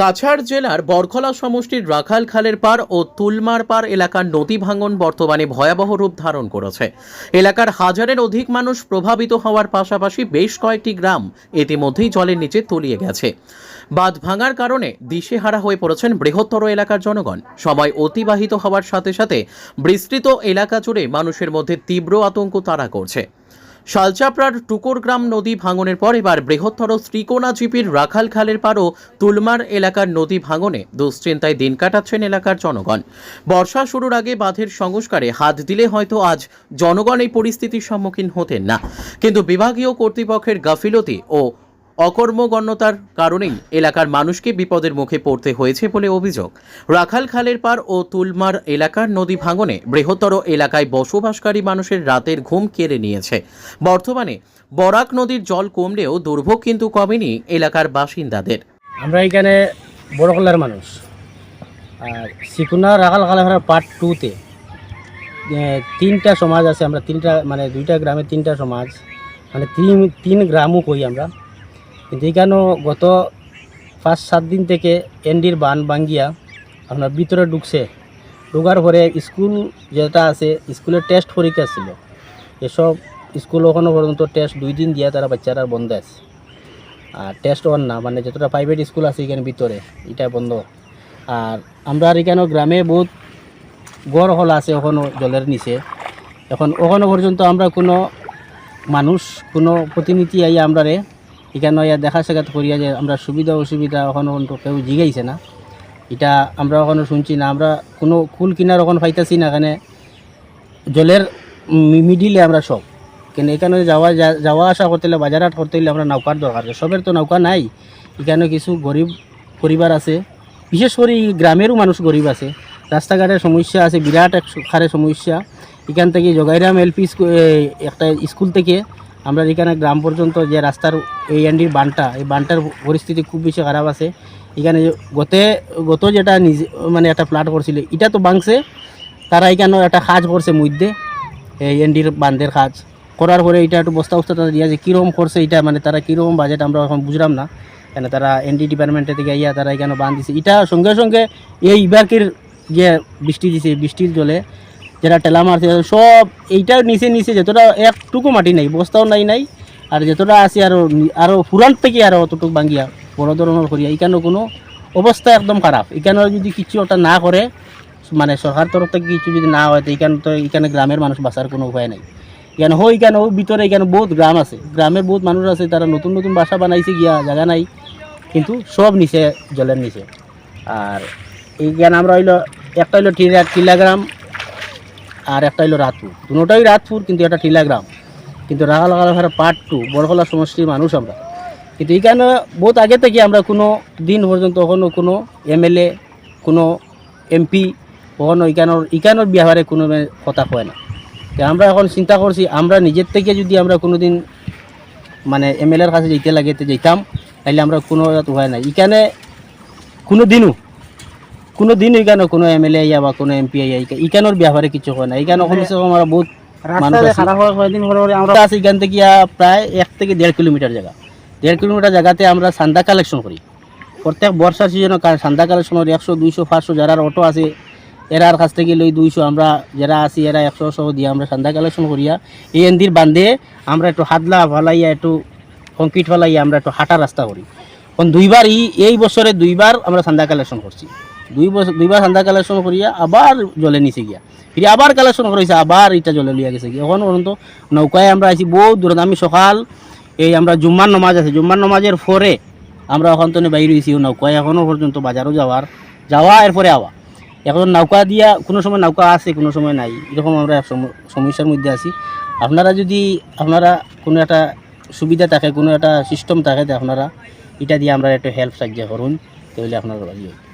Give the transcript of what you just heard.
কাছাড় জেলার বরখলা সমষ্টির রাখাল খালের পার ও তুলমার পার এলাকার নদী ভাঙন বর্তমানে ভয়াবহ রূপ ধারণ করেছে। এলাকার হাজারের অধিক মানুষ প্রভাবিত হওয়ার পাশাপাশি বেশ কয়েকটি গ্রাম ইতিমধ্যেই জলের নিচে তলিয়ে গেছে। বাঁধ ভাঙার কারণে দিশেহারা হয়ে পড়েছেন বৃহত্তর এলাকার জনগণ। সময় অতিবাহিত হওয়ার সাথে সাথে বিস্তৃত এলাকা জুড়ে মানুষের মধ্যে তীব্র আতঙ্ক তাড়া করছে। শালচাপড়ার টুকরগ্রাম নদী ভাঙনের পর এবার বৃহত্তর শ্রীকোনা জিপির রাখাল খালের পারও তুলমার এলাকার নদী ভাঙনে দুশ্চিন্তায় দিন কাটাচ্ছেন এলাকার জনগণ। বর্ষা শুরুর আগে বাঁধের সংস্কারে হাত দিলে হয়তো আজ জনগণ এই পরিস্থিতির সম্মুখীন হতেন না। কিন্তু বিভাগীয় কর্তৃপক্ষের গাফিলতি ও অকর্মগণ্যতার কারণেই এলাকার মানুষকে বিপদের মুখে পড়তে হয়েছে বলে অভিযোগ। রাখাল খালের পার ও তুলমার এলাকার নদী ভাঙনে বৃহত্তর এলাকায় বসবাসকারী মানুষের রাতের ঘুম কেড়ে নিয়েছে। বর্তমানে বরাক নদীর জল কমলেও দুর্ভোগ কিন্তু কমেনি এলাকার বাসিন্দাদের। আমরা এখানে বড়কলার মানুষ। আর সিকুনা রাখাল খালাখার পার্ট টুতে তিনটা সমাজ আছে, আমরা তিনটা মানে দুইটা গ্রামে তিনটা সমাজ মানে তিন তিন গ্রামও কই আমরা। কিন্তু এখানেও গত পাঁচ সাত দিন থেকে এনডির বান ভাঙ্গিয়া আপনার ভিতরে ঢুকছে। ঢুকার পরে স্কুল যেটা আছে, স্কুলের টেস্ট পরীক্ষা ছিল। এসব স্কুল ওখানে পর্যন্ত টেস্ট দুই দিন দিয়া তারা বাচ্চারা বন্ধ আছে। আর টেস্ট অন না মানে যতটা প্রাইভেট স্কুল আছে এখানে ভিতরে, এটা বন্ধ। আর আমরা আর এখানে গ্রামে বহুত গড় হল আছে ওখানে জলের নিচে। এখন ওখানে পর্যন্ত আমরা কোনো মানুষ, কোনো প্রতিনিধি আইয়া আমরা এখানে ইয়া দেখা সাক্ষাৎ করিয়া যে আমরা সুবিধা অসুবিধা ওখানে কেউ জিগাইছে না। এটা আমরা ওখানে শুনছি না। আমরা কোনো কুল কিনার ওখানে পাইতেছি না এখানে জলের মিডিলে আমরা সব। কেন এখানে যাওয়া যাওয়া আসা করতে হলে, বাজার হাট করতে হলে আমরা নৌকার দরকার। সবের তো নৌকা নাই। এখানে কিছু গরিব পরিবার আছে। বিশেষ করে গ্রামেরও মানুষ গরিব আছে। রাস্তাঘাটের সমস্যা আছে, বিরাট এক হারে সমস্যা। এখান থেকে জগাইরাম এলপি একটা স্কুল থেকে আমরা এখানে গ্রাম পর্যন্ত যে রাস্তার এই এন্ডির বানটা, এই বানটার পরিস্থিতি খুব বেশি খারাপ আছে। এখানে গতে, গত যেটা নিজে মানে একটা ফ্ল্যাট করছিল, এটা তো ভাঙছে, তারা এখানে একটা কাজ করছে মধ্যে, এই এন্ডির বান্ধের কাজ করার পরে এটা একটু বস্তা বস্তা তারা দিয়া যে কীরকম করছে এটা মানে তারা কীরকম বাজেট আমরা এখন বুঝলাম না। কেন তারা এনডি ডিপার্টমেন্টে থেকে ইয়া তারা এখানে বান দিছে। এটা সঙ্গে সঙ্গে এই ইবারকের যে বৃষ্টি দিছে, বৃষ্টির জলে যেটা টেলা মারছে সব এইটার নিচে নিচে যতটা একটুকু মাটি নাই, বস্তাও নাই নাই, আর যতটা আছে আরও আরও ফুরান থেকে আরও অতটুকু ভাঙ্গিয়া বড় ধরনের করিয়া। এখানে কোনো অবস্থা একদম খারাপ। এখানে যদি কিছু একটা না করে মানে সরকার তরফ থেকে কিছু যদি না হয়, তো এখানে তো এখানে গ্রামের মানুষ বাঁচার কোনো উপায় নাই। এখানে হয় এখানে ভিতরে এখানে বহুত গ্রাম আছে। গ্রামের বহুত মানুষ আছে, তারা নতুন নতুন বাসা বানাইছে গিয়া, জায়গা নাই, কিন্তু সব নিচে, জলের নিচে। আর এইখানে আমরা হইল, একটা হইল টিলা টিলাগ্রাম আর একটা হইল রাতপুর। দুটোটাই রাতপুর, কিন্তু একটা টিলাগ্রাম কিন্তু রাখা লাগা পার্ট টু বড়খলা সমষ্টির মানুষ আমরা। কিন্তু এখানে বহুত আগে থেকে আমরা কোনো দিন পর্যন্ত কখনো কোনো এমএলএ, কোনো এমপি, কখনো এখানোর এখানোর বিহারে কোনো কথা কয় না। আমরা এখন চিন্তা করছি, আমরা নিজের থেকে যদি আমরা কোনো দিন মানে এমএলএর কাছে যেতে লাগে যেতাম তাহলে আমরা কোনো উপায় নাই। এখানে কোনো দিনও কোনো দিন এখানে কোনো এমএলএ আইয়া বা কোনো এমপি আইয়া এখানোর ব্যাপারে কিছু হয় না। এখানে কমসে কম আমরা বহুত আমরা আছি এখান থেকে প্রায় এক থেকে দেড় কিলোমিটার জায়গা। দেড় কিলোমিটার জায়গাতে আমরা চান্দা কালেকশন করি। প্রত্যেক বর্ষার সিজনে চান্দা কালেকশন করি। একশো দুইশো পাঁচশো যারা অটো আছে এরার কাছ থেকে লই দুইশো আমরা যারা আছি এরা একশো সহ দিয়ে আমরা চান্দা কালেকশন করিয়া এই এন্দির বান্ধে আমরা একটু হাতলা ফালাইয়া একটু কংক্রিট ফালাইয়া আমরা একটু হাঁটা রাস্তা করি। এখন দুইবার এই এই বছরে দুইবার আমরা চান্দা কালেকশন করছি। দুই বছর দুইবার চান্দা কালেকশন করিয়া আবার জলে নিচে গিয়া। ফিরে আবার কালেকশন করেছে আবার এটা জলে লিয়া গেছে গিয়া। এখন পর্যন্ত নৌকায় আমরা আছি বহু দূরত আমি সকাল এই আমরা জুম্মার নমাজ আছে। জুম্মার নমাজের পরে আমরা ওখান থেকে বাইরে হয়েছি নৌকায়। এখনও পর্যন্ত বাজারও যাওয়ার যাওয়া এরপরে আওয়া। এখন নৌকা দিয়া কোনো সময় নৌকা আছে, কোনো সময় নাই। এরকম আমরা সম- সমস্যার মধ্যে আছি। আপনারা যদি আপনারা কোনো একটা সুবিধা থাকে, কোনো একটা সিস্টেম থাকে আপনারা এটা দিয়ে আমরা একটু হেল্প সাহায্য করুন। তাহলে আপনারা রাজি